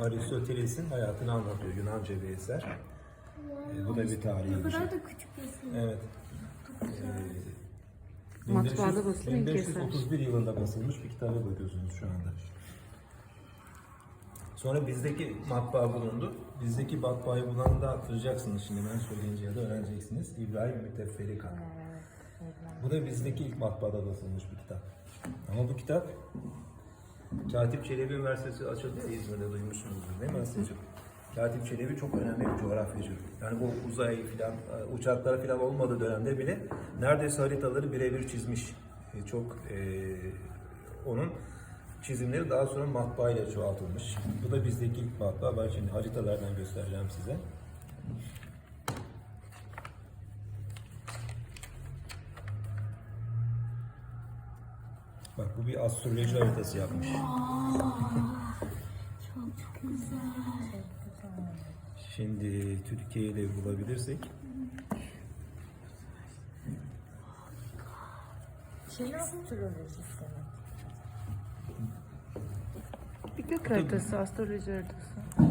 Aristoteles'in hayatını anlatıyor. Yunanca bir eser. E, bu da bir tarihi Ne bir şey. kadar da küçük resim. Evet. Ee, Matbaada basılı ilk 1531 yılında basılmış bir kitaba bakıyorsunuz şu anda. Sonra bizdeki matbaa bulundu. Bizdeki matbaayı bulan da hatırlayacaksınız şimdi ben söyleyince ya da öğreneceksiniz. İbrahim Mütefferika. Bu da bizdeki ilk matbaada basılmış bir kitap. Ama bu kitap Katip Çelebi Üniversitesi açıldı ya İzmir'de duymuşsunuzdur değil mi Aslı'cığım? Katip Çelebi çok önemli bir coğrafyacı. Yani bu uzay filan, e, uçaklar filan olmadığı dönemde bile neredeyse haritaları birebir çizmiş. E, Çok e, onun çizimleri daha sonra matbaa ile çoğaltılmış. Bu da bizdeki ilk matbaa. Ben şimdi haritalardan göstereceğim size. Bak bu bir astroloji haritası yapmış. Çok güzel. Şimdi Türkiye'yi de bulabilirsek. Şey astrolojisi mi? Bir gök haritası, astroloji haritası.